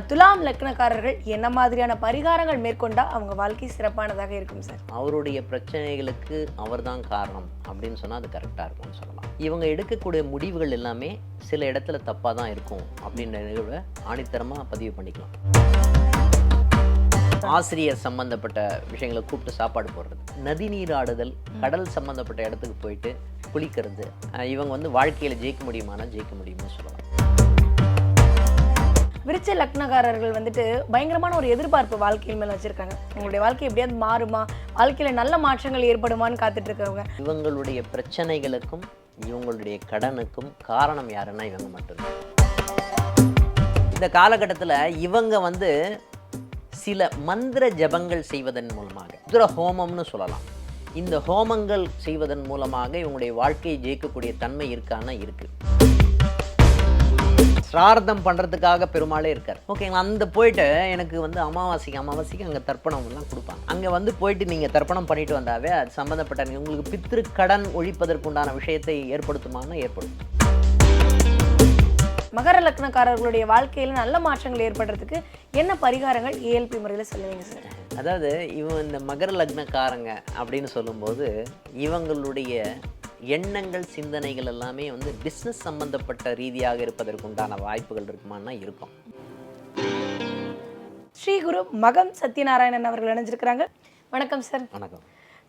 துலாம் லக்னக்காரர்கள் என்ன மாதிரியான பரிகாரங்கள் மேற்கொண்டா அவங்க வாழ்க்கை சிறப்பானதாக இருக்கும் சார்? அவருடைய பிரச்சனைகளுக்கு அவர்தான் காரணம் அப்படின்னு சொன்னால் அது கரெக்டாக இருக்கும்னு சொல்லலாம். இவங்க எடுக்கக்கூடிய முடிவுகள் எல்லாமே சில இடத்துல தப்பாக தான் இருக்கும் அப்படின்ற நிகழ்வை ஆணித்தரமாக பதிவு பண்ணிக்கலாம். ஆசிரியர் சம்பந்தப்பட்ட விஷயங்களை கூப்பிட்டு சாப்பாடு போடுறது நதி நீராடுதல் கடல் சம்பந்தப்பட்ட இடத்துக்கு போயிட்டு குளிக்கிறது இவங்க வந்து வாழ்க்கையில் ஜெயிக்க முடியுமானா ஜெயிக்க முடியும்னு சொல்லலாம். விருச்ச லக்னகாரர்கள் வந்துட்டு பயங்கரமான ஒரு எதிர்பார்ப்பு வாழ்க்கையில் மேலே வச்சுருக்காங்க. உங்களுடைய வாழ்க்கை எப்படியாவது மாறுமா? வாழ்க்கையில் நல்ல மாற்றங்கள் ஏற்படுமான்னு காத்துட்ருக்கவங்க இவங்களுடைய பிரச்சனைகளுக்கும் இவங்களுடைய கடனுக்கும் காரணம் யாருன்னா இவங்க மட்டும்தான். இந்த காலகட்டத்தில் இவங்க வந்து சில மந்திர ஜபங்கள் செய்வதன் மூலமாக ருத்ர ஹோமம்னு சொல்லலாம். இந்த ஹோமங்கள் செய்வதன் மூலமாக இவங்களுடைய வாழ்க்கையை ஜெயிக்கக்கூடிய தன்மை இருக்கான்னா இருக்குது சிரார்த்தம் பண்ணுறதுக்காக பெருமாளே இருக்கார். ஓகேங்களா அந்த போயிட்டு எனக்கு வந்து அமாவாசைக்கு அமாவாசைக்கு அங்கே தர்ப்பணம் எல்லாம் கொடுப்பாங்க. அங்கே வந்து போயிட்டு நீங்கள் தர்ப்பணம் பண்ணிட்டு வந்தாவே அது சம்மந்தப்பட்ட உங்களுக்கு பித்ரு கடன் ஒழிப்பதற்குண்டான விஷயத்தை ஏற்படுத்துமானா ஏற்படும். மகர லக்னக்காரர்களுடைய வாழ்க்கையில நல்ல மாற்றங்கள் ஏற்படுறதுக்கு என்ன பரிகாரங்கள் ஏஎல்பி முறையில சொல்லுவீங்க சார் அதாவது இவன் இந்த மகர லக்னக்காரங்க அப்படின்னு சொல்லும்போது இவங்களுடைய எண்ணங்கள் சிந்தனைகள் எல்லாமே வந்து பிஸ்னஸ் சம்பந்தப்பட்ட ரீதியாக இருப்பதற்குண்டான வாய்ப்புகள் இருக்குமானா இருக்கும். ஸ்ரீ குரு மகம் சத்யநாராயணன் அவர்கள் இணைஞ்சிருக்கிறாங்க. வணக்கம் சார். வணக்கம்.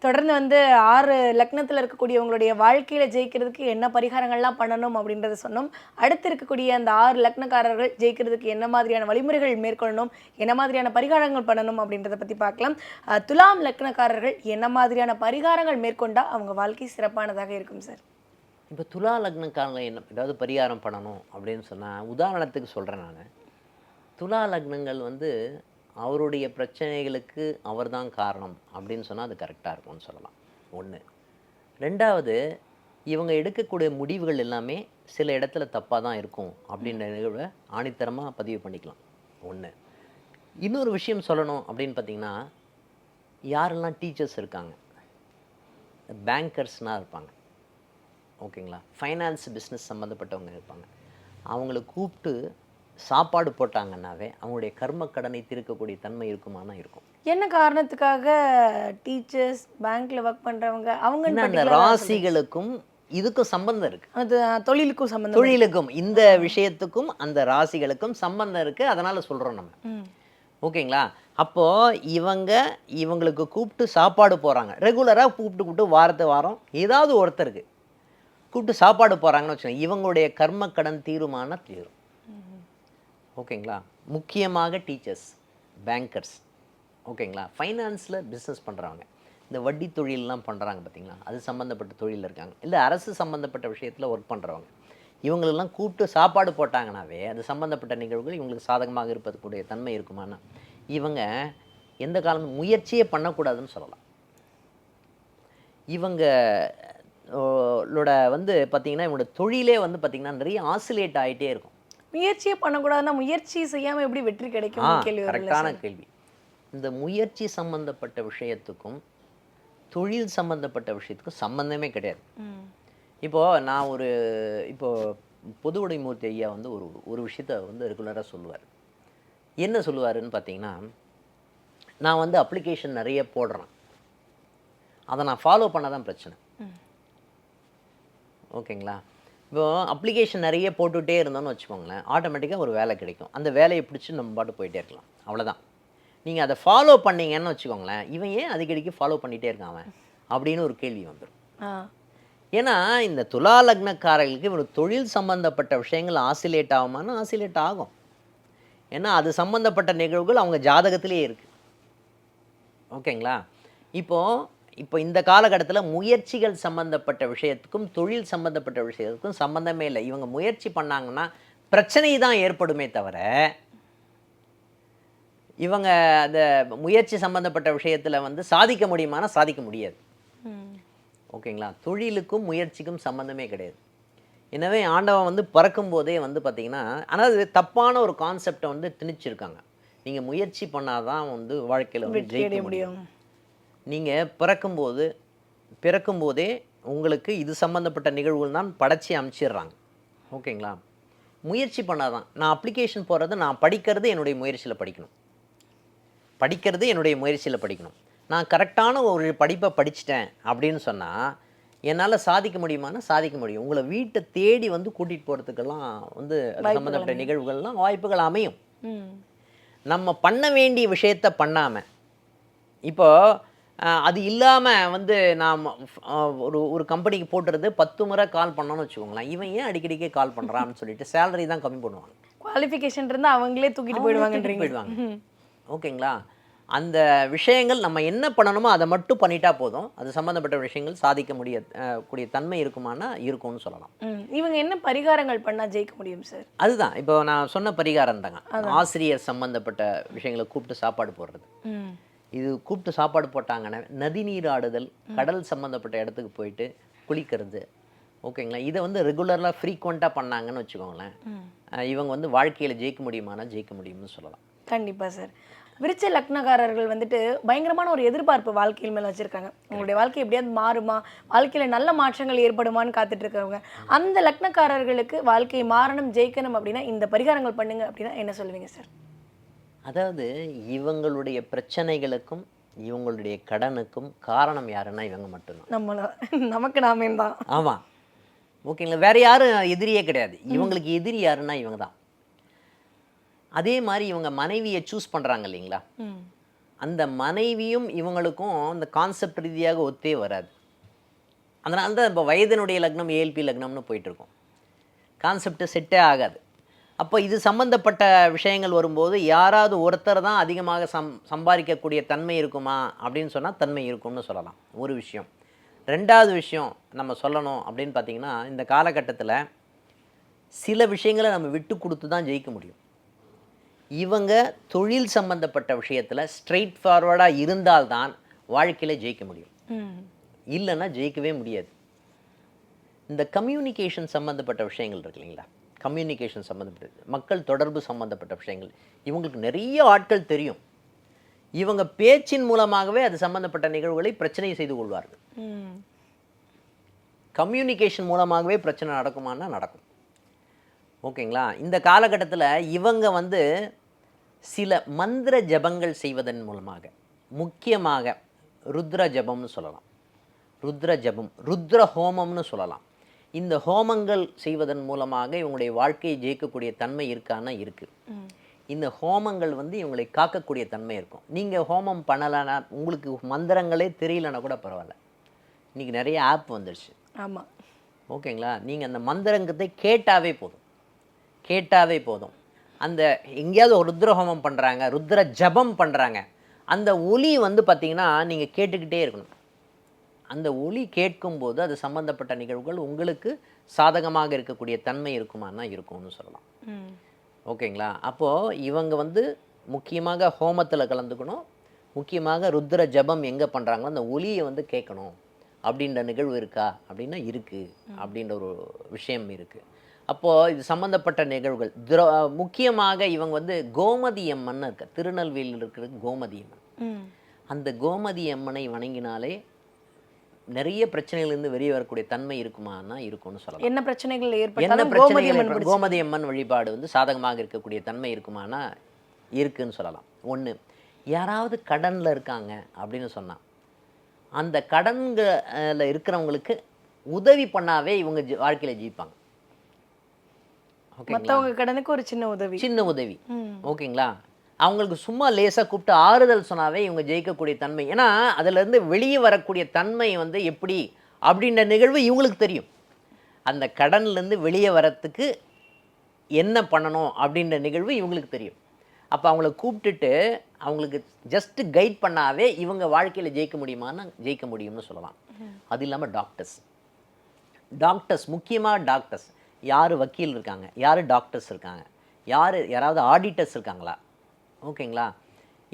தொடர்ந்து வந்து ஆறு லக்னத்தில் இருக்கக்கூடியவங்களுடைய வாழ்க்கையில் ஜெயிக்கிறதுக்கு என்ன பரிகாரங்கள்லாம் பண்ணணும் அப்படின்றத சொன்னோம். அடுத்து இருக்கக்கூடிய அந்த ஆறு லக்னக்காரர்கள் ஜெயிக்கிறதுக்கு என்ன மாதிரியான வழிமுறைகள் மேற்கொள்ளணும் என்ன மாதிரியான பரிகாரங்கள் பண்ணணும் அப்படின்றத பற்றி பார்க்கலாம். துலாம் லக்னக்காரர்கள் என்ன மாதிரியான பரிகாரங்கள் மேற்கொண்டால் அவங்க வாழ்க்கை சிறப்பானதாக இருக்கும் சார்? இப்போ துலா லக்னக்காரங்க என்ன ஏதாவது பரிகாரம் பண்ணணும் அப்படின்னு சொன்னால் உதாரணத்துக்கு சொல்கிறேன் நான். துலா லக்னங்கள் வந்து அவருடைய பிரச்சனைகளுக்கு அவர்தான் காரணம் அப்படின்னு சொன்னால் அது கரெக்டாக இருக்கும்னு சொல்லலாம். ஒன்று ரெண்டாவது இவங்க எடுக்கக்கூடிய முடிவுகள் எல்லாமே சில இடத்துல தப்பாக தான் இருக்கும் அப்படின்ற நிகழ்வை ஆணித்தரமாக பதிவு பண்ணிக்கலாம். ஒன்று இன்னொரு விஷயம் சொல்லணும் அப்படின்னு பார்த்தீங்கன்னா யாரெல்லாம் டீச்சர்ஸ் இருக்காங்க? பேங்கர்ஸ்னால் இருப்பாங்க. ஓகேங்களா? ஃபைனான்ஸ் பிஸ்னஸ் சம்மந்தப்பட்டவங்க இருப்பாங்க. அவங்கள கூப்பிட்டு சாப்பாடு போட்டாங்கன்னாவே அவங்களுடைய கர்ம கடனை தீர்க்கக்கூடிய தன்மை இருக்குமானா இருக்கும். என்ன காரணத்துக்காக டீச்சர்ஸ் பேங்க்ல ஒர்க் பண்றவங்க அவங்க அந்த ராசிகளுக்கும் இதுக்கும் சம்பந்தம் இருக்கு. அது தொழிலுக்கும் சம்பந்தம் தொழிலுக்கும் இந்த விஷயத்துக்கும் அந்த ராசிகளுக்கும் சம்பந்தம் இருக்கு. அதனால சொல்றோம் நம்ம. ஓகேங்களா? அப்போ இவங்க இவங்களுக்கு கூப்பிட்டு சாப்பாடு போறாங்க. ரெகுலரா கூப்பிட்டு கூப்பிட்டு வாரத்து வாரம் ஏதாவது ஒருத்தருக்கு கூப்பிட்டு சாப்பாடு போறாங்கன்னு வச்சுக்கோங்க. இவங்களுடைய கர்ம கடன் தீருமான தீரும். ஓகேங்களா? முக்கியமாக டீச்சர்ஸ் பேங்கர்ஸ் ஓகேங்களா? ஃபைனான்ஸில் பிஸ்னஸ் பண்ணுறவங்க இந்த வட்டி தொழிலெலாம் பண்ணுறாங்க பார்த்தீங்களா அது சம்மந்தப்பட்ட தொழிலில் இருக்காங்க. இல்லை அரசு சம்மந்தப்பட்ட விஷயத்தில் ஒர்க் பண்ணுறவங்க இவங்களெல்லாம் கூப்பிட்டு சாப்பாடு போட்டாங்கனாவே அது சம்மந்தப்பட்ட நிகழ்வுகள் இவங்களுக்கு சாதகமாக இருப்பதுக்கூடிய தன்மை இருக்குமானா? இவங்க எந்த காலமும் முயற்சியே பண்ணக்கூடாதுன்னு சொல்லலாம். இவங்க வந்து பார்த்தீங்கன்னா இவங்களோட தொழிலே வந்து பார்த்தீங்கன்னா நிறைய ஆசிலேட் ஆகிட்டே இருக்கும். முயற்சியே பண்ணக்கூடாதுன்னா முயற்சி செய்யாம எப்படி வெற்றி கிடைக்கும் கேள்வி கரெக்டான? கேள்வி. இந்த முயற்சி சம்பந்தப்பட்ட விஷயத்துக்கும் தொழில் சம்பந்தப்பட்ட விஷயத்துக்கும் சம்பந்தமே கிடையாது. இப்போ நான் ஒரு இப்போ பொதுவுடைமூர்த்தி ஐயா வந்து ஒரு ஒரு விஷயத்த வந்து ரெகுலராக சொல்லுவார். என்ன சொல்லுவாருன்னு பார்த்தீங்கன்னா நான் வந்து அப்ளிகேஷன் நிறைய போடுறேன். அதை நான் ஃபாலோ பண்ண தான் பிரச்சனை ஓகேங்களா? இப்போ அப்ளிகேஷன் நிறைய போட்டுகிட்டே இருந்தோம்னு வச்சுக்கோங்களேன் ஆட்டோமேட்டிக்காக ஒரு வேலை கிடைக்கும். அந்த வேலையை பிடிச்சி நம்ம பாட்டு போயிட்டே இருக்கலாம். அவ்வளோதான் நீங்கள் அதை ஃபாலோ பண்ணீங்கன்னு வச்சுக்கோங்களேன் இவன் ஏன் அடிக்கடிக்கு ஃபாலோ பண்ணிகிட்டே இருக்கான் அவன்? அப்படின்னு ஒரு கேள்வி வந்துடும். ஏன்னா இந்த துலா லக்னக்காரர்களுக்கு ஒரு தொழில் சம்பந்தப்பட்ட விஷயங்கள் ஆசிலேட் ஆகுமானா ஆசிலேட் ஆகும். ஏன்னா அது சம்பந்தப்பட்ட நிகழ்வுகள் அவங்க ஜாதகத்திலேயே இருக்கு. ஓகேங்களா? இப்போ இப்போ இந்த காலகட்டத்தில் முயற்சிகள் சம்பந்தப்பட்ட விஷயத்துக்கும் தொழில் சம்பந்தப்பட்ட விஷயத்துக்கும் சம்பந்தமே இல்லை. இவங்க முயற்சி பண்ணாங்கன்னா பிரச்சனை தான் ஏற்படுமே தவிர இவங்க அந்த முயற்சி சம்பந்தப்பட்ட விஷயத்தில் வந்து சாதிக்க முடியுமானா சாதிக்க முடியாது. ஓகேங்களா? தொழிலுக்கும் முயற்சிக்கும் சம்மந்தமே கிடையாது. எனவே ஆண்டவன் வந்து பிறக்கும் போதே வந்து பார்த்திங்கன்னா ஆனால் அது தப்பான ஒரு கான்செப்டை வந்து திணிச்சிருக்காங்க. நீங்கள் முயற்சி பண்ணாதான் வந்து வாழ்க்கையில் வந்து ஜெயிக்க முடியும். நீங்கள் பிறக்கும்போது பிறக்கும்போதே உங்களுக்கு இது சம்மந்தப்பட்ட நிகழ்வுகள் தான் படைச்சி அமைச்சிடுறாங்க. ஓகேங்களா? முயற்சி பண்ணாதான். நான் அப்ளிகேஷன் போடுறது நான் படிக்கிறது என்னுடைய முயற்சியில் படிக்கணும். படிக்கிறது என்னுடைய முயற்சியில் படிக்கணும். நான் கரெக்டான ஒரு படிப்பை படிச்சிட்டேன் அப்படின்னு சொன்னால் என்னால் சாதிக்க முடியுமானா சாதிக்க முடியும். உங்களை வீட்டை தேடி வந்து கூட்டிகிட்டு போகிறதுக்கெல்லாம் வந்து அது சம்மந்தப்பட்ட நிகழ்வுகள்லாம் வாய்ப்புகள் அமையும். நம்ம பண்ண வேண்டிய விஷயத்த பண்ணாமல் இப்போ அஹ், அது இல்லாமல் வந்து நாம் ஒரு ஒரு கம்பெனிக்கு போட்டுறது பத்து முறை கால் பண்ணோன்னு வச்சுக்கோங்களேன். இவன் ஏன் அடிக்கடிக்கே கால் பண்ணுறான்னு சொல்லிட்டு சேலரி தான் கம்மி பண்ணுவாங்க. குவாலிஃபிகேஷன் இருந்தா அவங்களே தூக்கிட்டு தூக்கிட்டு போயிடுவாங்க. ஓகேங்களா? அந்த விஷயங்கள் நம்ம என்ன பண்ணணுமோ அதை மட்டும் பண்ணிட்டா போதும். அது சம்மந்தப்பட்ட விஷயங்கள் சாதிக்க முடிய கூடிய தன்மை இருக்குமானா இருக்கும்னு சொல்லலாம். இவங்க என்ன பரிகாரங்கள் பண்ணா ஜெயிக்க முடியும் சார் அதுதான். இப்போ நான் சொன்ன பரிகாரம் தாங்க ஆசிரியர் சம்பந்தப்பட்ட விஷயங்களை கூப்பிட்டு சாப்பாடு போடுறது. இது கூப்பிட்டு சாப்பாடு போட்டாங்கன்னா நதி நீர் ஆடுதல் கடல் சம்மந்தப்பட்ட இடத்துக்கு போயிட்டு குளிக்கிறது. ஓகேங்களா? இதை வந்து ரெகுலராக ஃப்ரீக்வெண்ட்டாக பண்ணாங்கன்னு வச்சுக்கோங்களேன். இவங்க வந்து வாழ்க்கையில் ஜெயிக்க முடியுமானா ஜெயிக்க முடியும்னு சொல்லலாம். கண்டிப்பா சார் விருச்ச லக்னக்காரர்கள் வந்துட்டு பயங்கரமான ஒரு எதிர்பார்ப்பு வாழ்க்கையில் மேல வச்சிருக்காங்க. உங்களுடைய வாழ்க்கை எப்படியாவது மாறுமா? வாழ்க்கையில நல்ல மாற்றங்கள் ஏற்படுமான்னு காத்துட்டு இருக்கவங்க அந்த லக்னக்காரர்களுக்கு வாழ்க்கை மாறணும் ஜெயிக்கணும் அப்படின்னா இந்த பரிகாரங்கள் பண்ணுங்க அப்படின்னா என்ன சொல்லுவீங்க சார் அதாவது இவங்களுடைய பிரச்சனைகளுக்கும் இவங்களுடைய கடனுக்கும் காரணம் யாருன்னா இவங்க மட்டும்தான். நம்மள நமக்கு நாமே தான். ஆமாம் ஓகேங்களா? வேற யாரும் எதிரியே கிடையாது. இவங்களுக்கு எதிரி யாருன்னா இவங்க தான். அதே மாதிரி இவங்க மனைவியை சூஸ் பண்ணுறாங்க இல்லைங்களா? அந்த மனைவியும் இவங்களுக்கும் அந்த கான்செப்ட் ரீதியாக ஒத்தே வராது. அதனால தான் இப்போ வயதினுடைய லக்னம் ஏஎல்பி லக்னம்னு போயிட்டுருக்கோம் கான்செப்ட் செட்டே ஆகாது. அப்போ இது சம்பந்தப்பட்ட விஷயங்கள் வரும்போது யாராவது ஒருத்தர் தான் அதிகமாக சம் சம்பாதிக்கக்கூடிய தன்மை இருக்குமா? அப்படின்னு சொன்னால் தன்மை இருக்கும்னு சொல்லலாம். ஒரு விஷயம். ரெண்டாவது விஷயம் நம்ம சொல்லணும் அப்படின்னு பார்த்தீங்கன்னா இந்த காலகட்டத்தில் சில விஷயங்களை நம்ம விட்டு கொடுத்து தான் ஜெயிக்க முடியும். இவங்க தொழில் சம்பந்தப்பட்ட விஷயத்தில் ஸ்ட்ரெயிட் ஃபார்வர்டாக இருந்தால்தான் வாழ்க்கையில் ஜெயிக்க முடியும். இல்லைன்னா ஜெயிக்கவே முடியாது. இந்த கம்யூனிகேஷன் சம்மந்தப்பட்ட விஷயங்கள் இருக்கு இல்லைங்களா? கம்யூனிகேஷன் சம்மந்தப்பட்ட மக்கள் தொடர்பு சம்மந்தப்பட்ட விஷயங்கள். இவங்களுக்கு நிறைய ஆட்கள் தெரியும். இவங்க பேச்சின் மூலமாகவே அது சம்பந்தப்பட்ட நிகழ்வுகளை பிரச்சனை செய்து கொள்வார்கள். கம்யூனிகேஷன் மூலமாகவே பிரச்சனை நடக்குமானா நடக்கும். ஓகேங்களா? இந்த காலகட்டத்தில் இவங்க வந்து சில மந்திர ஜபங்கள் செய்வதன் மூலமாக முக்கியமாக ருத்ர ஜபம்னு சொல்லலாம். ருத்ர ஜபம் ருத்ர ஹோமம்னு சொல்லலாம். இந்த ஹோமங்கள் செய்வதன் மூலமாக இவங்களுடைய வாழ்க்கையை ஜெயிக்கக்கூடிய தன்மை இருக்கான்னா இருக்குது இந்த ஹோமங்கள் வந்து இவங்களை காக்கக்கூடிய தன்மை இருக்கும். நீங்கள் ஹோமம் பண்ணலைன்னா உங்களுக்கு மந்திரங்களே தெரியலன்னா கூட பரவாயில்ல. இன்றைக்கி நிறைய ஆப் வந்துடுச்சு ஆமா. ஓகேங்களா? நீங்கள் அந்த மந்திரங்கத்தை கேட்டாவே போதும். கேட்டாவே போதும். அந்த எங்கேயாவது ருத்ர ஹோமம் பண்ணுறாங்க ருத்ர ஜபம் பண்ணுறாங்க அந்த ஒலி வந்து பார்த்தீங்கன்னா நீங்கள் கேட்டுக்கிட்டே இருக்கணும். அந்த ஒலி கேட்கும்போது அது சம்பந்தப்பட்ட நிகழ்வுகள் உங்களுக்கு சாதகமாக இருக்கக்கூடிய தன்மை இருக்குமானா இருக்கும்னு சொல்லலாம். ஓகேங்களா? அப்போது இவங்க வந்து முக்கியமாக ஹோமத்தில் கலந்துக்கணும். முக்கியமாக ருத்ர ஜபம் எங்கே பண்ணுறாங்களோ அந்த ஒலியை வந்து கேட்கணும். அப்படின்ற நிகழ்வு இருக்கா? அப்படின்னா இருக்குது அப்படின்ற ஒரு விஷயம் இருக்குது அப்போது இது சம்மந்தப்பட்ட நிகழ்வுகள். திரோ முக்கியமாக இவங்க வந்து கோமதி அம்மன் இருக்க திருநெல்வேலியில் இருக்கிறது கோமதி அம்மன். அந்த கோமதி அம்மனை வணங்கினாலே நிறைய பிரச்சனைகளிலிருந்து வெளியே வரக்கூடிய தன்மை இருக்குமானா இருக்கும்னு சொல்லலாம். என்ன பிரச்சனைகள் ஏற்பட்டாலும் கோமதி பிரச்சனைகள் அம்மன் கோமதி வழிபாடு வந்து சாதகமாக இருக்கக்கூடிய தன்மை இருக்குமானா இருக்குன்னு சொல்லலாம். ஒன்று யாராவது கடனில் இருக்காங்க அப்படின்னு சொன்னா அந்த கடன்களில் இருக்கிறவங்களுக்கு உதவி பண்ணாவே இவங்க வாழ்க்கையில ஜெயிப்பாங்க. மத்தவங்க கடனுக்கு ஒரு சின்ன உதவி. சின்ன உதவி. ஓகேங்களா? அவங்களுக்கு சும்மா லேசாக கூப்பிட்டு ஆறுதல் சொன்னாவே இவங்க ஜெயிக்கக்கூடிய தன்மை. ஏன்னா அதுலேருந்து வெளியே வரக்கூடிய தன்மை வந்து எப்படி? அப்படின்ற நிகழ்வு இவங்களுக்கு தெரியும். அந்த கடன்லேருந்து வெளியே வரத்துக்கு என்ன பண்ணணும் அப்படின்ற நிகழ்வு இவங்களுக்கு தெரியும். அப்போ அவங்கள கூப்பிட்டுட்டு அவங்களுக்கு ஜஸ்ட் கைட் பண்ணாவே இவங்க வாழ்க்கையில் ஜெயிக்க முடியுமான்னு ஜெயிக்க முடியும்னு சொல்லலாம். அது இல்லாமல் டாக்டர்ஸ் டாக்டர்ஸ் முக்கியமாக டாக்டர்ஸ் யார் வக்கீல் இருக்காங்க? யார் டாக்டர்ஸ் இருக்காங்க? யார் யாராவது ஆடிட்டர்ஸ் இருக்காங்களா? ஓகேங்களா?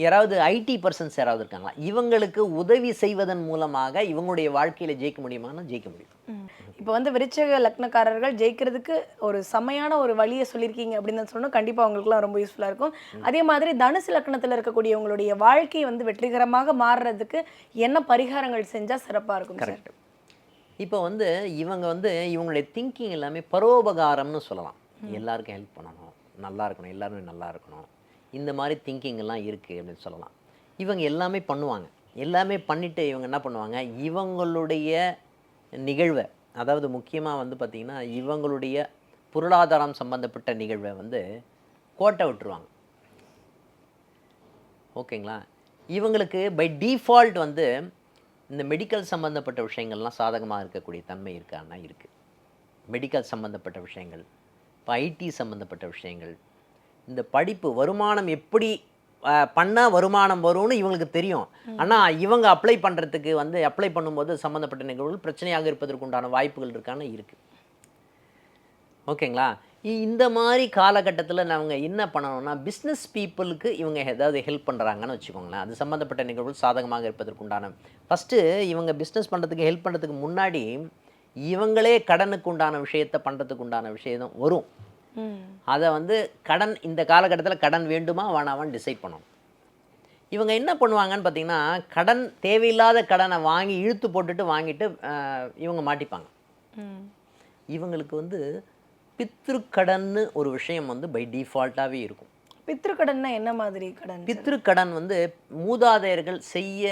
யாராவது ஐடி பர்சன்ஸ் யாராவது இருக்காங்களா? இவங்களுக்கு உதவி செய்வதன் மூலமாக இவங்களுடைய வாழ்க்கையில ஜெயிக்க முடியுமானா ஜெயிக்க முடியும். இப்போ வந்து விருச்சக லக்னக்காரர்கள் ஜெயிக்கிறதுக்கு ஒரு செமையான ஒரு வழியை சொல்லியிருக்கீங்க அப்படின்னு தான் சொன்னோம் கண்டிப்பாக அவங்களுக்குலாம் ரொம்ப யூஸ்ஃபுல்லாக இருக்கும். அதே மாதிரி தனுசு லக்னத்தில் இருக்கக்கூடியவங்களுடைய வாழ்க்கை வந்து வெற்றிகரமாக மாறுறதுக்கு என்ன பரிகாரங்கள் செஞ்சால் சிறப்பாக இருக்கும் சார்? கரெக்ட் இப்போ வந்து இவங்க வந்து இவங்களுடைய திங்கிங் எல்லாமே பரோபகாரம்னு சொல்லலாம். எல்லாருக்கும் ஹெல்ப் பண்ணணும். நல்லா இருக்கணும். எல்லாருமே நல்லா இருக்கணும். இந்த மாதிரி திங்கிங்லாம் இருக்குது அப்படின்னு சொல்லலாம். இவங்க எல்லாமே பண்ணுவாங்க. எல்லாமே பண்ணிவிட்டு இவங்க என்ன பண்ணுவாங்க? இவங்களுடைய நிகழ்வை அதாவது முக்கியமாக வந்து பார்த்திங்கன்னா இவங்களுடைய பொருளாதாரம் சம்மந்தப்பட்ட நிகழ்வை வந்து கோட்டை விட்டுருவாங்க. ஓகேங்களா? இவங்களுக்கு பை டிஃபால்ட் வந்து இந்த மெடிக்கல் சம்மந்தப்பட்ட விஷயங்கள்லாம் சாதகமாக இருக்கக்கூடிய தன்மை இருக்கான்னா இருக்குது மெடிக்கல் சம்மந்தப்பட்ட விஷயங்கள் இப்போ ஐடி சம்மந்தப்பட்ட விஷயங்கள் இந்த படிப்பு வருமானம் எப்படி பண்ணால் வருமானம் வரும்னு இவங்களுக்கு தெரியும். ஆனால் இவங்க அப்ளை பண்ணுறதுக்கு வந்து அப்ளை பண்ணும்போது சம்மந்தப்பட்ட நிகழ்வுகள் பிரச்சனையாக இருப்பதற்கு உண்டான வாய்ப்புகள் இருக்கான்னு இருக்குது ஓகேங்களா? இந்த மாதிரி காலகட்டத்தில் அவங்க என்ன பண்ணணும்னா பிஸ்னஸ் பீப்புளுக்கு இவங்க ஏதாவது ஹெல்ப் பண்ணுறாங்கன்னு வச்சுக்கோங்களேன். அது சம்மந்தப்பட்ட நிகழ்வுகள் சாதகமாக இருப்பதற்குண்டான ஃபஸ்ட்டு இவங்க பிஸ்னஸ் பண்ணுறதுக்கு ஹெல்ப் பண்ணுறதுக்கு முன்னாடி இவங்களே கடனுக்கு உண்டான விஷயத்தை பண்ணுறதுக்கு உண்டான விஷயம் வரும். அதை வந்து கடன் இந்த காலகட்டத்தில் கடன் வேண்டுமா வேணாமான்னு டிசைட் பண்ணணும். இவங்க என்ன பண்ணுவாங்கன்னு பார்த்தீங்கன்னா கடன் தேவையில்லாத கடனை வாங்கி இழுத்து போட்டுட்டு வாங்கிட்டு இவங்க மாட்டிப்பாங்க. இவங்களுக்கு வந்து பித்ருக்கடன்னு ஒரு விஷயம் வந்து பை டிஃபால்ட்டாகவே இருக்கும். பித்ருக்கடன்னா என்ன மாதிரி கடன்? பித்ருக்கடன் வந்து மூதாதையர்கள் செய்ய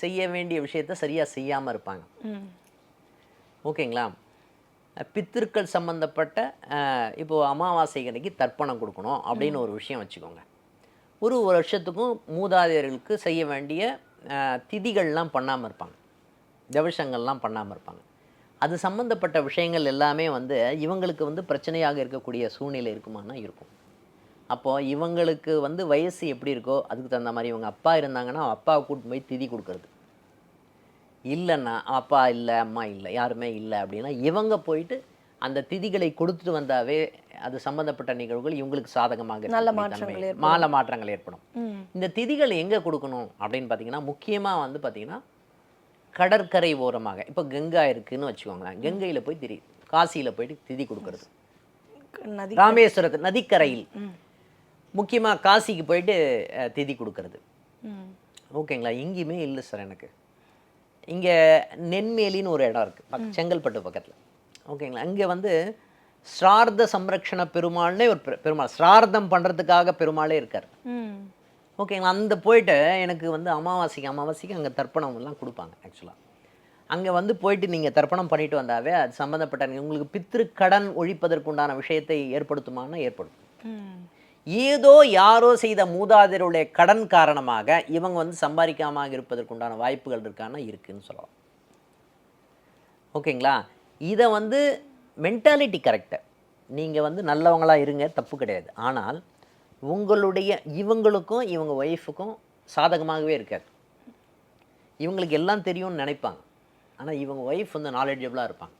செய்ய வேண்டிய விஷயத்த சரியாக செய்யாமல் இருப்பாங்க. ஓகேங்களா? பித்திருக்கள் சம்மந்தப்பட்ட இப்போது அமாவாசை அன்னைக்கு தர்ப்பணம் கொடுக்கணும் அப்படின்னு ஒரு விஷயம் வச்சுக்கோங்க. ஒரு ஒரு வருஷத்துக்கும் மூதாதையர்களுக்கு செய்ய வேண்டிய திதிகள்லாம் பண்ணாமல் இருப்பாங்க. தவிஷங்கள்லாம் பண்ணாமல் இருப்பாங்க. அது சம்மந்தப்பட்ட விஷயங்கள் எல்லாமே வந்து இவங்களுக்கு வந்து பிரச்சனையாக இருக்கக்கூடிய சூழ்நிலை இருக்குமானா இருக்கும். அப்போது இவங்களுக்கு வந்து வயசு எப்படி இருக்கோ அதுக்கு தகுந்த மாதிரி இவங்க அப்பா இருந்தாங்கன்னா அப்பாவை கூட்டு போய் திதி கொடுக்கறது. இல்லைன்னா அப்பா இல்லை அம்மா இல்லை யாருமே இல்லை அப்படின்னா இவங்க போயிட்டு அந்த திதிகளை கொடுத்துட்டு வந்தாவே அது சம்பந்தப்பட்ட நிகழ்வுகள் இவங்களுக்கு சாதகமாக நல்ல மாற்றங்கள். மால மாற்றங்கள் ஏற்படும். இந்த திதிகள் எங்கே கொடுக்கணும் அப்படின்னு பார்த்தீங்கன்னா முக்கியமாக வந்து பார்த்தீங்கன்னா கடற்கரை ஓரமாக. இப்போ கங்கா இருக்குன்னு வச்சுக்கோங்களேன். கங்கையில் போய் திரி காசியில் போயிட்டு திதி கொடுக்கறது. ராமேஸ்வரத்து நதிக்கரையில். முக்கியமாக காசிக்கு போயிட்டு திதி கொடுக்கறது. ஓகேங்களா? எங்கேயுமே இல்லை சார் எனக்கு. இங்கே நென்மேலின்னு ஒரு இடம் இருக்குது செங்கல்பட்டு பக்கத்தில். ஓகேங்களா? அங்கே வந்து ஸ்ரார்த்த சம்ரக்ஷண பெருமாள்னே ஒரு பெரு- பெருமாள். ஸ்ரார்த்தம் பண்ணுறதுக்காக பெருமாளே இருக்கார். ஓகேங்களா? அந்த போயிட்டு எனக்கு வந்து அமாவாசைக்கு அமாவாசைக்கு அங்கே தர்ப்பணம் எல்லாம் கொடுப்பாங்க ஆக்சுவலாக அங்கே வந்து போயிட்டு நீங்கள் தர்ப்பணம் பண்ணிட்டு வந்தாவே அது சம்மந்தப்பட்ட உங்களுக்கு பித்ரு கடன் ஒழிப்பதற்குண்டான விஷயத்தை ஏற்படுத்துமானா ஏற்படும். ஏதோ யாரோ செய்த மூதாதையருடைய கடன் காரணமாக இவங்க வந்து சம்பாதிக்காமல் இருப்பதற்குண்டான வாய்ப்புகள் இருக்கான்னா இருக்குன்னு சொல்லலாம். ஓகேங்களா? இதை வந்து மென்டாலிட்டி கரெக்டு நீங்கள் வந்து நல்லவங்களாக இருங்க தப்பு கிடையாது. ஆனால் உங்களுடைய இவங்களுக்கும் இவங்க ஒய்ஃபுக்கும் சாதகமாகவே இருக்காது. இவங்களுக்கு எல்லாம் தெரியும்னு நினைப்பாங்க. ஆனால் இவங்க ஒய்ஃப் வந்து நாலேஜபிளாக இருப்பாங்க.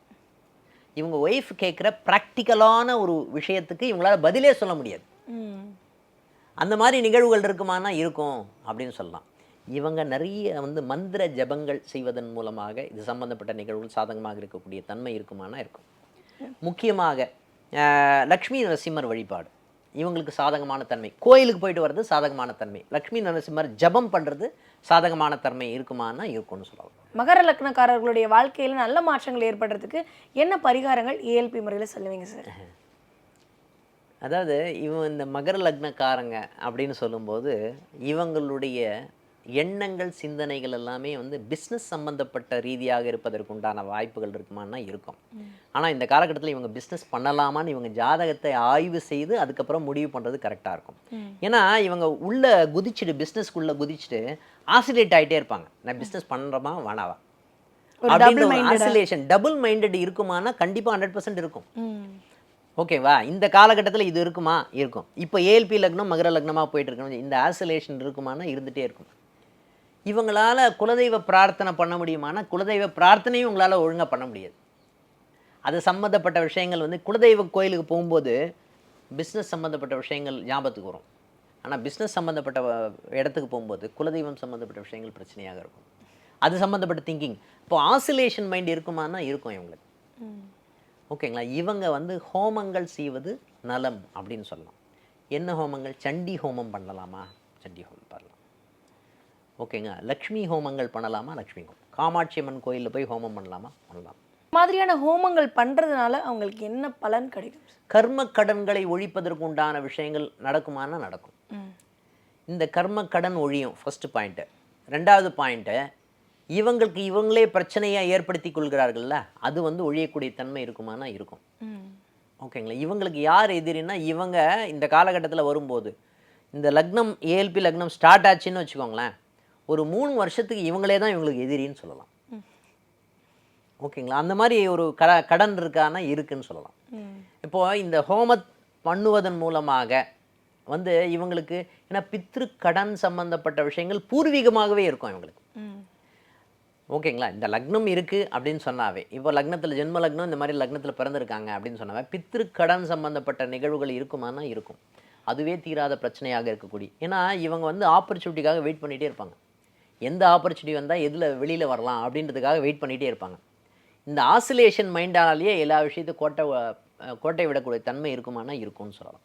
இவங்க ஒய்ஃப் கேட்குற ப்ராக்டிக்கலான ஒரு விஷயத்துக்கு இவங்களால் பதிலே சொல்ல முடியாது. அந்த மாதிரி நிகழ்வுகள் இருக்குமானா இருக்கும் அப்படின்னு சொல்லலாம். இவங்க நிறைய வந்து மந்திர ஜபங்கள் செய்வதன் மூலமாக இது சம்பந்தப்பட்ட நிகழ்வுகள் சாதகமாக இருக்கக்கூடிய தன்மை இருக்குமானா இருக்கும். முக்கியமாக லக்ஷ்மி நரசிம்மர் வழிபாடு. இவங்களுக்கு சாதகமான தன்மை. கோயிலுக்கு போயிட்டு வர்றது சாதகமான தன்மை. லக்ஷ்மி நரசிம்மர் ஜபம் பண்ணுறது சாதகமான தன்மை இருக்குமானா இருக்கும்னு சொல்லலாம். மகர லக்னக்காரர்களுடைய வாழ்க்கையில நல்ல மாற்றங்கள் ஏற்படுறதுக்கு என்ன பரிகாரங்கள்? ஏஎல்பி முறையில் சொல்லுவீங்க சார். அதாவது இவன் இந்த மகர லக்னக்காரங்க அப்படின்னு சொல்லும்போது இவங்களுடைய எண்ணங்கள் சிந்தனைகள் எல்லாமே வந்து பிஸ்னஸ் சம்பந்தப்பட்ட ரீதியாக இருப்பதற்குண்டான வாய்ப்புகள் இருக்குமான்னா இருக்கும். ஆனால் இந்த காலகட்டத்தில் இவங்க பிஸ்னஸ் பண்ணலாமான்னு இவங்க ஜாதகத்தை ஆய்வு செய்து அதுக்கப்புறம் முடிவு பண்ணுறது கரெக்டாக இருக்கும். ஏன்னா இவங்க உள்ள குதிச்சுட்டு பிஸ்னஸ்க்குள்ளே குதிச்சுட்டு ஆசிலேட் ஆகிட்டே இருப்பாங்க. நான் பிஸ்னஸ் பண்ணுறோமா வேணாவா. ஆசிலேஷன் டபுள் மைண்டட் இருக்குமானா கண்டிப்பாக ஹண்ட்ரட் பர்சன்ட் இருக்கும். ஓகேவா? இந்த காலகட்டத்தில் இது இருக்குமா? இருக்கும். இப்போ ஏஎல்பி லக்னம் மகர லக்னமாக போயிட்டு இருக்கணும் இந்த ஆசோலேஷன் இருக்குமானா இருந்துகிட்டே இருக்கும். இவங்களால குலதெய்வ பிரார்த்தனை பண்ண முடியுமானா குலதெய்வ பிரார்த்தனையும் உங்களால் ஒழுங்காக பண்ண முடியாது. அது சம்மந்தப்பட்ட விஷயங்கள் வந்து குலதெய்வ கோயிலுக்கு போகும்போது பிஸ்னஸ் சம்மந்தப்பட்ட விஷயங்கள் ஞாபகத்துக்கு வரும். ஆனால் பிஸ்னஸ் சம்மந்தப்பட்ட இடத்துக்கு போகும்போது குலதெய்வம் சம்மந்தப்பட்ட விஷயங்கள் பிரச்சனையாக இருக்கும். அது சம்மந்தப்பட்ட திங்கிங் இப்போ ஆசிலேஷன் மைண்ட் இருக்குமானா இருக்கும் இவங்களுக்கு. ஓகேங்களா? இவங்க வந்து ஹோமங்கள் செய்வது நலம் அப்படின்னு சொல்லலாம். என்ன ஹோமங்கள்? சண்டி ஹோமம் பண்ணலாமா? சண்டி ஹோமம் பண்ணலாம். ஓகேங்க. லக்ஷ்மி ஹோமங்கள் பண்ணலாமா? லக்ஷ்மி ஹோமம். காமாட்சி அம்மன் கோயிலில் போய் ஹோமம் பண்ணலாமா? பண்ணலாம். மாதிரியான ஹோமங்கள் பண்றதுனால அவங்களுக்கு என்ன பலன் கிடைக்கும்? கர்ம கடன்களை ஒழிப்பதற்கு உண்டான விஷயங்கள் நடக்குமானா நடக்கும். இந்த கர்ம கடன் ஒழியும். ஃபர்ஸ்ட் பாயிண்ட்டு ரெண்டாவது பாயிண்ட்டு இவங்களுக்கு இவங்களே பிரச்சனையை ஏற்படுத்தி கொள்கிறார்கள்ல அது வந்து ஒழியக்கூடிய தன்மை இருக்குமானா இருக்கும். ஓகேங்களா? இவங்களுக்கு யார் எதிரின்னா இவங்க இந்த காலகட்டத்தில் வரும்போது இந்த லக்னம் ஏஎல்பி லக்னம் ஸ்டார்ட் ஆச்சுன்னு வச்சுக்கோங்களேன் ஒரு மூணு வருஷத்துக்கு இவங்களே தான் இவங்களுக்கு எதிரின்னு சொல்லலாம். ஓகேங்களா? அந்த மாதிரி ஒரு கட கடன் இருக்கானா இருக்குன்னு சொல்லலாம். இப்போ இந்த ஹோமத் பண்ணுவதன் மூலமாக வந்து இவங்களுக்கு ஏன்னா பித்ரு கடன் சம்பந்தப்பட்ட விஷயங்கள் பூர்வீகமாகவே இருக்கும் இவங்களுக்கு. ஓகேங்களா? இந்த லக்னம் இருக்குது அப்படின்னு சொன்னாவே. இப்போ லக்னத்தில் ஜென்ம லக்னம் இந்த மாதிரி லக்னத்தில் பிறந்திருக்காங்க அப்படின்னு சொன்னாவே பித்ரு கடன் சம்பந்தப்பட்ட நிகழ்வுகள் இருக்குமானா இருக்கும். அதுவே தீராத பிரச்சனையாக இருக்கக்கூடிய. ஏன்னா இவங்க வந்து ஆப்பர்ச்சுனிட்டிக்காக வெயிட் பண்ணிகிட்டே இருப்பாங்க. எந்த ஆப்பர்ச்சுனிட்டி வந்தால் எதில் வெளியில் வரலாம் அப்படின்றதுக்காக வெயிட் பண்ணிகிட்டே இருப்பாங்க. இந்த ஆசிலேஷன் மைண்டாலேயே எல்லா விஷயத்தையும் கோட்டை கோட்டை விடக்கூடிய தன்மை இருக்குமானா இருக்கும்னு சொல்லலாம்.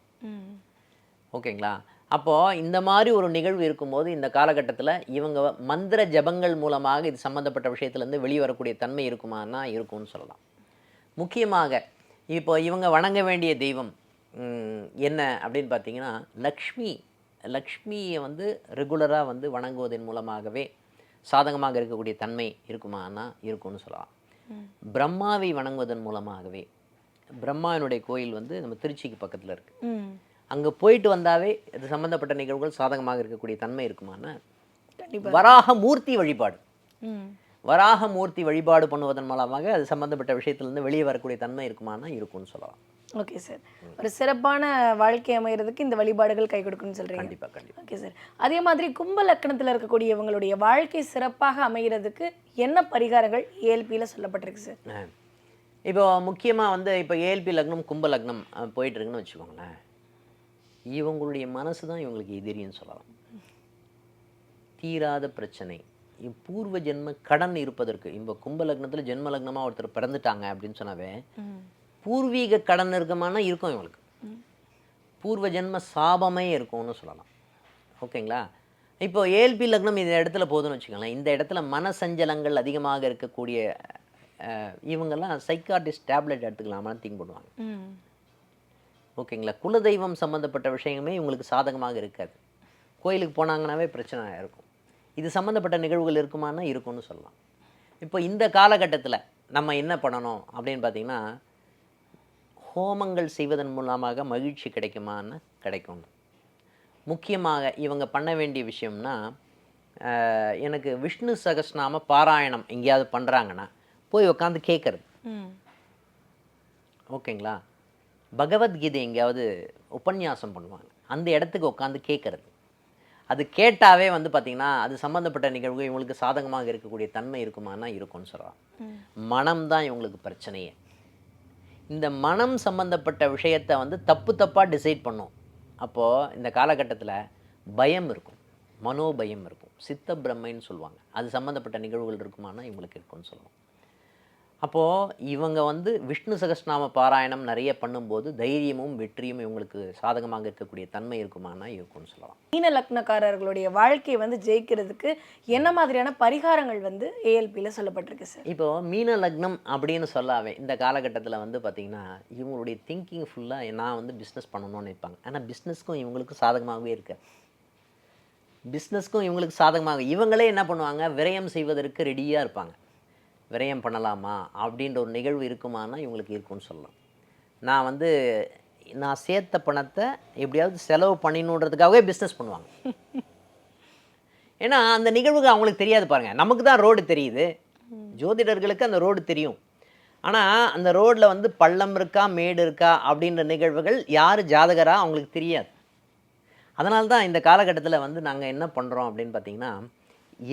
ஓகேங்களா? அப்போது இந்த மாதிரி ஒரு நிகழ்வு இருக்கும்போது இந்த காலகட்டத்தில் இவங்க மந்திர ஜபங்கள் மூலமாக இது சம்மந்தப்பட்ட விஷயத்துலேருந்து வெளியே வரக்கூடிய தன்மை இருக்குமானா இருக்கும்னு சொல்லலாம். முக்கியமாக இப்போ இவங்க வணங்க வேண்டிய தெய்வம் என்ன அப்படின்னு பார்த்தீங்கன்னா லக்ஷ்மி. லக்ஷ்மியை வந்து ரெகுலராக வந்து வணங்குவதன் மூலமாகவே சாதகமாக இருக்கக்கூடிய தன்மை இருக்குமானா இருக்கும்னு சொல்லலாம். பிரம்மாவை வணங்குவதன் மூலமாகவே பிரம்மாவினுடைய கோயில் வந்து நம்ம திருச்சிக்கு பக்கத்தில் இருக்குது. அங்கே போயிட்டு வந்தாவே இது சம்மந்தப்பட்ட நிகழ்வுகள் சாதகமாக இருக்கக்கூடிய தன்மை இருக்குமானா வராக மூர்த்தி வழிபாடு. வராக மூர்த்தி வழிபாடு பண்ணுவதன் மூலமாக அது சம்மந்தப்பட்ட விஷயத்திலிருந்து வெளியே வரக்கூடிய தன்மை இருக்குமானா இருக்கும்னு சொல்லலாம். Okay sir. ஒரு சிறப்பான வாழ்க்கை அமைகிறதுக்கு இந்த வழிபாடுகள் கை கொடுக்குன்னு சொல்றீங்க. கண்டிப்பாக கண்டிப்பாக ஓகே சார். அதே மாதிரி கும்ப லக்கணத்தில் இருக்கக்கூடியவங்களுடைய வாழ்க்கை சிறப்பாக அமைகிறதுக்கு என்ன பரிகாரங்கள் ஏஎல்பியில் சொல்லப்பட்டிருக்கு சார்? இப்போ முக்கியமாக வந்து இப்போ ஏஎல்பி லக்னம் கும்ப லக்னம் அஹ், போயிட்டு இருக்குன்னு வச்சுக்கோங்களேன். இவங்களுடைய மனசு தான் இவங்களுக்கு எதிரின்னு சொல்லலாம். தீராத பிரச்சனை. பூர்வ ஜென்ம கடன் இருப்பதற்கு இப்போ கும்ப லக்னத்தில் ஜென்ம லக்னமாக ஒருத்தர் பிறந்துட்டாங்க அப்படின்னு சொன்னாவே பூர்வீக கடன் இருக்குமானா இருக்கும் இவங்களுக்கு. பூர்வ ஜென்ம சாபமே இருக்கும்னு சொல்லலாம். ஓகேங்களா? இப்போ ஏஎல்பி லக்னம் இந்த இடத்துல போதுன்னு வச்சுக்கோங்களேன். இந்த இடத்துல மனசஞ்சலங்கள் அதிகமாக இருக்கக்கூடிய இவங்கெல்லாம் சைக்காட்டிஸ்ட் டேப்லெட் எடுத்துக்கலாமான்னு திங்க் பண்ணுவாங்க. ஓகேங்களா? குலதெய்வம் சம்மந்தப்பட்ட விஷயமே இவங்களுக்கு சாதகமாக இருக்காது. கோயிலுக்கு போனாங்கன்னாவே பிரச்சனை இருக்கும். இது சம்மந்தப்பட்ட நிகழ்வுகள் இருக்குமானா இருக்கும்னு சொல்லலாம். இப்போ இந்த காலகட்டத்தில் நம்ம என்ன பண்ணணும் அப்படின்னு பார்த்தீங்கன்னா ஹோமங்கள் செய்வதன் மூலமாக மகிழ்ச்சி கிடைக்குமான்னு கிடைக்கும் முக்கியமாக இவங்க பண்ண வேண்டிய விஷயம்னா எனக்கு விஷ்ணு சகஸ்நாம பாராயணம் எங்கேயாவது பண்ணுறாங்கன்னா போய் உட்காந்து கேட்குறது. ஓகேங்களா? பகவத்கீதை எங்கேயாவது உபன்யாசம் பண்ணுவாங்க. அந்த இடத்துக்கு உட்காந்து கேட்குறது. அது கேட்டாவே வந்து பார்த்திங்கன்னா அது சம்மந்தப்பட்ட நிகழ்வு இவங்களுக்கு சாதகமாக இருக்கக்கூடிய தன்மை இருக்குமானா இருக்கும்னு சொல்லலாம் மனம் தான் இவங்களுக்கு பிரச்சனையே. இந்த மனம் சம்மந்தப்பட்ட விஷயத்தை வந்து தப்பு தப்பாக டிசைட் பண்ணும். அப்போது இந்த காலகட்டத்தில் பயம் இருக்கும். மனோபயம் இருக்கும். சித்த பிரம்மைன்னு சொல்லுவாங்க. அது சம்மந்தப்பட்ட நிகழ்வுகள் இருக்குமானா இவங்களுக்கு இருக்கும்னு சொல்லுவோம். அப்போது இவங்க வந்து விஷ்ணு சகஸ்நாம பாராயணம் நிறைய பண்ணும்போது தைரியமும் வெற்றியும் இவங்களுக்கு சாதகமாக இருக்கக்கூடிய தன்மை இருக்குமானா இருக்கும்னு சொல்லலாம். மீன லக்னக்காரர்களுடைய வாழ்க்கையை வந்து ஜெயிக்கிறதுக்கு என்ன மாதிரியான பரிகாரங்கள் வந்து ஏஎல்பியில் சொல்லப்பட்டிருக்கு சார்? இப்போ மீன லக்னம் அப்படின்னு சொல்லாவே இந்த காலகட்டத்தில் வந்து பார்த்திங்கன்னா இவங்களுடைய திங்கிங் ஃபுல்லாக நான் வந்து பிஸ்னஸ் பண்ணணும்னு நினைப்பாங்க. ஆனால் பிஸ்னஸ்க்கும் இவங்களுக்கு சாதகமாகவே இருக்கு. பிஸ்னஸ்க்கும் இவங்களுக்கு சாதகமாக இவங்களே என்ன பண்ணுவாங்க? விரயம் செய்வதற்கு ரெடியாக இருப்பாங்க. விரயம் பண்ணலாமா அப்படின்ற ஒரு நிகழ்வு இருக்குமானா இவங்களுக்கு இருக்கும்னு சொல்லலாம். நான் வந்து நான் சேர்த்த பணத்தை எப்படியாவது செலவு பண்ணிடணுன்றதுக்காகவே பிஸ்னஸ் பண்ணுவாங்க. ஏன்னா அந்த நிகழ்வுகள் அவங்களுக்கு தெரியாது பாருங்கள் நமக்கு தான் ரோடு தெரியுது. ஜோதிடர்களுக்கு அந்த ரோடு தெரியும். ஆனால் அந்த ரோட்டில் வந்து பள்ளம் இருக்கா மேடு இருக்கா அப்படின்ற நிகழ்வுகள் யார் ஜாதகராக அவங்களுக்கு தெரியாது. அதனால தான் இந்த காலகட்டத்தில் வந்து நாங்கள் என்ன பண்ணுறோம் அப்படின்னு பார்த்தீங்கன்னா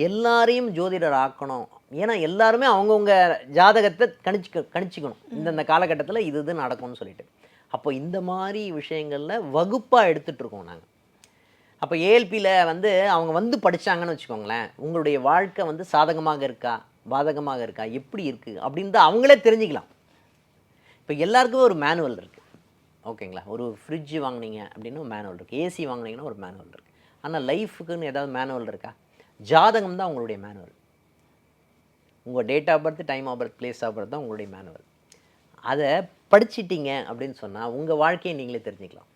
எல்லாரையும் ஜோதிடர் ஆக்கணும் ஏன்னா எல்லாருமே அவங்கவுங்க ஜாதகத்தை கணிச்சு கணிச்சிக்கணும். இந்தந்த காலகட்டத்தில் இது இது நடக்கும்னு சொல்லிட்டு. அப்போ இந்த மாதிரி விஷயங்களில் வகுப்பாக எடுத்துகிட்டு இருக்கோம் நாங்கள் அப்போ ஏஎல்பியில் வந்து அவங்க வந்து படிச்சாங்கன்னு வச்சுக்கோங்களேன். உங்களுடைய வாழ்க்கை வந்து சாதகமாக இருக்கா? பாதகமாக இருக்கா? எப்படி இருக்குது அப்படின்னு தான் அவங்களே தெரிஞ்சுக்கலாம். இப்போ எல்லாருக்குமே ஒரு மேனுவல் இருக்குது ஓகேங்களா? ஒரு ஃப்ரிட்ஜ் வாங்குனீங்க அப்படின்னு ஒரு மேனுவல் இருக்குது ஏசி வாங்குனீங்கன்னா ஒரு மேனுவல் இருக்குது ஆனால் லைஃபுக்குன்னு ஏதாவது மேனுவல் இருக்கா? ஜாதகம் தான் உங்களுடைய மேனுவல் உங்கள் date of birth time of birth place of birth தான் உங்களுடைய மேனுவல் அதை படிச்சிட்டீங்க அப்படின்னு சொன்னால் உங்கள் வாழ்க்கையை நீங்களே தெரிஞ்சுக்கலாம்.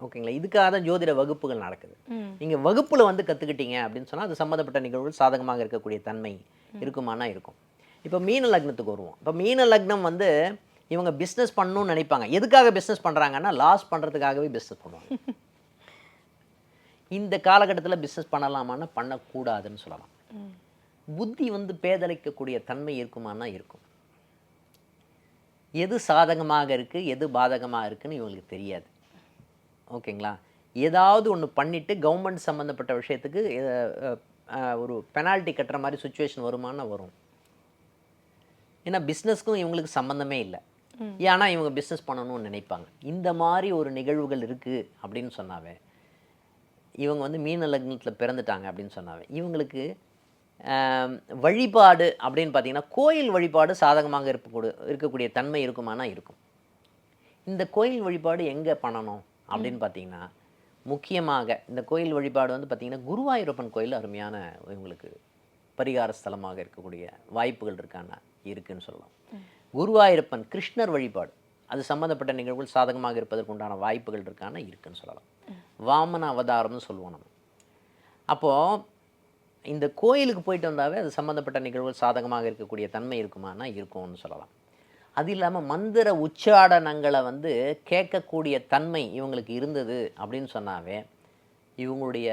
ஓகேங்களா இதுக்காக தான் ஜோதிட வகுப்புகள் நடக்குது. நீங்கள் வகுப்பில் வந்து கற்றுக்கிட்டீங்க அப்படின்னு சொன்னால் அது சம்மந்தப்பட்ட நிகழ்வுகள் சாதகமாக இருக்கக்கூடிய தன்மை இருக்குமானா இருக்கும். இப்போ மீன லக்னத்துக்கு வருவோம். இப்போ மீன லக்னம் வந்து இவங்க பிஸ்னஸ் பண்ணணும்னு நினைப்பாங்க. எதுக்காக பிஸ்னஸ் பண்ணுறாங்கன்னா லாஸ் பண்ணுறதுக்காகவே பிஸ்னஸ் பண்ணுவாங்க. இந்த காலகட்டத்தில் பிஸ்னஸ் பண்ணலாமான்னா பண்ணக்கூடாதுன்னு சொல்லலாம். புத்தி வந்து பேதலிக்கக்கூடிய தன்மை இருக்குமானா இருக்கும். எது சாதகமாக இருக்குது எது பாதகமாக இருக்குன்னு இவங்களுக்கு தெரியாது. ஓகேங்களா? ஏதாவது ஒன்று பண்ணிவிட்டு கவர்மெண்ட் சம்மந்தப்பட்ட விஷயத்துக்கு ஒரு பெனால்ட்டி கட்டுற மாதிரி சுச்சுவேஷன் வருமானா வரும். ஏன்னா பிஸ்னஸ்க்கும் இவங்களுக்கு சம்மந்தமே இல்லை. ஏன்னா இவங்க பிஸ்னஸ் பண்ணணும்னு நினைப்பாங்க. இந்த மாதிரி ஒரு நிகழ்வுகள் இருக்குது அப்படின்னு சொன்னாவே இவங்க வந்து மீன லக்னத்தில் பிறந்துட்டாங்க அப்படின்னு சொன்னாவே இவங்களுக்கு வழிபாடு அப்படின்னு பார்த்தீங்கன்னா கோயில் வழிபாடு சாதகமாக இருக்கக்கூடிய இருக்கக்கூடிய தன்மை இருக்குமானா இருக்கும். இந்த கோயில் வழிபாடு எங்கே பண்ணணும் அப்படின்னு பார்த்தீங்கன்னா முக்கியமாக இந்த கோயில் வழிபாடு வந்து பார்த்திங்கன்னா குருவாயூரப்பன் கோயில் அருமையான இவங்களுக்கு பரிகார ஸ்தலமாக இருக்கக்கூடிய வாய்ப்புகள் இருக்கான இருக்குன்னு சொல்லலாம். குருவாயூரப்பன் கிருஷ்ணர் வழிபாடு அது சம்மந்தப்பட்ட நிகழ்வுகள் சாதகமாக இருப்பதற்கு உண்டான வாய்ப்புகள் இருக்கான இருக்குன்னு சொல்லலாம். வாமன அவதாரம்னு சொல்லுவோம் நம்ம. அப்போது இந்த கோயிலுக்கு போயிட்டு வந்தாவே அது சம்மந்தப்பட்ட நிகழ்வுகள் சாதகமாக இருக்கக்கூடிய தன்மை இருக்குமானா இருக்கும்னு சொல்லலாம். அது இல்லாமல் மந்திர உச்சாடனங்களை வந்து கேட்கக்கூடிய தன்மை இவங்களுக்கு இருந்தது அப்படின்னு சொன்னாவே இவங்களுடைய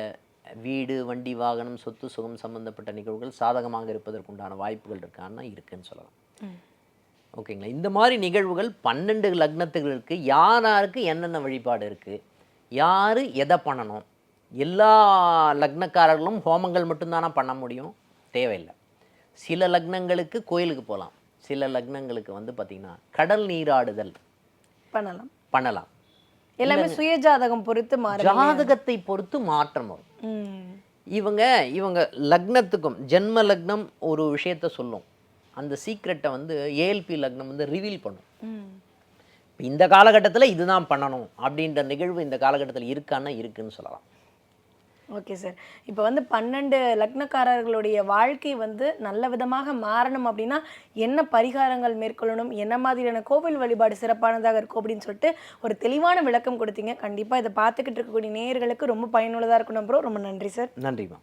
வீடு வண்டி வாகனம் சொத்து சுகம் சம்பந்தப்பட்ட நிகழ்வுகள் சாதகமாக இருப்பதற்குண்டான வாய்ப்புகள் இருக்கான்னா இருக்குன்னு சொல்லலாம். ஓகேங்களா? இந்த மாதிரி நிகழ்வுகள் பன்னெண்டு லக்னத்துக்கு இருக்குது யார் யாருக்கு என்னென்ன வழிபாடு இருக்குது யார் எதை பண்ணணும்? எல்லா லக்னக்காரர்களும் ஹோமங்கள் மட்டும்தானா பண்ண முடியும்? தேவையில்லை. சில லக்னங்களுக்கு கோயிலுக்கு போகலாம். சில லக்னங்களுக்கு வந்து பார்த்திங்கன்னா கடல் நீராடுதல் பண்ணலாம். பண்ணலாம். எல்லாமே சுயஜாதகம் பொறுத்து ஜாதகத்தை பொறுத்து மாற்றம் வரும். இவங்க இவங்க லக்னத்துக்கும் ஜென்ம லக்னம் ஒரு விஷயத்த சொல்லும். அந்த சீக்ரெட்டை வந்து ஏஎல்பி லக்னம் வந்து ரிவீல் பண்ணும். இந்த காலகட்டத்தில் இதுதான் பண்ணணும் அப்படின்ற நிகழ்வு இந்த காலகட்டத்தில் இருக்கான்னா இருக்குன்னு சொல்லலாம். Okay sir. இப்போ வந்து பன்னெண்டு லக்னக்காரர்களுடைய வாழ்க்கை வந்து நல்ல விதமாக மாறணும் அப்படின்னா என்ன பரிகாரங்கள் மேற்கொள்ளணும் என்ன மாதிரியான கோவில் வழிபாடு சிறப்பானதாக இருக்கும் அப்படின்னு சொல்லிட்டு ஒரு தெளிவான விளக்கம் கொடுத்தீங்க. கண்டிப்பாக இதை பார்த்துக்கிட்டு இருக்கக்கூடிய நேயர்களுக்கு ரொம்ப பயனுள்ளதாக இருக்கணும் ப்ரோ. ரொம்ப நன்றி சார். நன்றிமா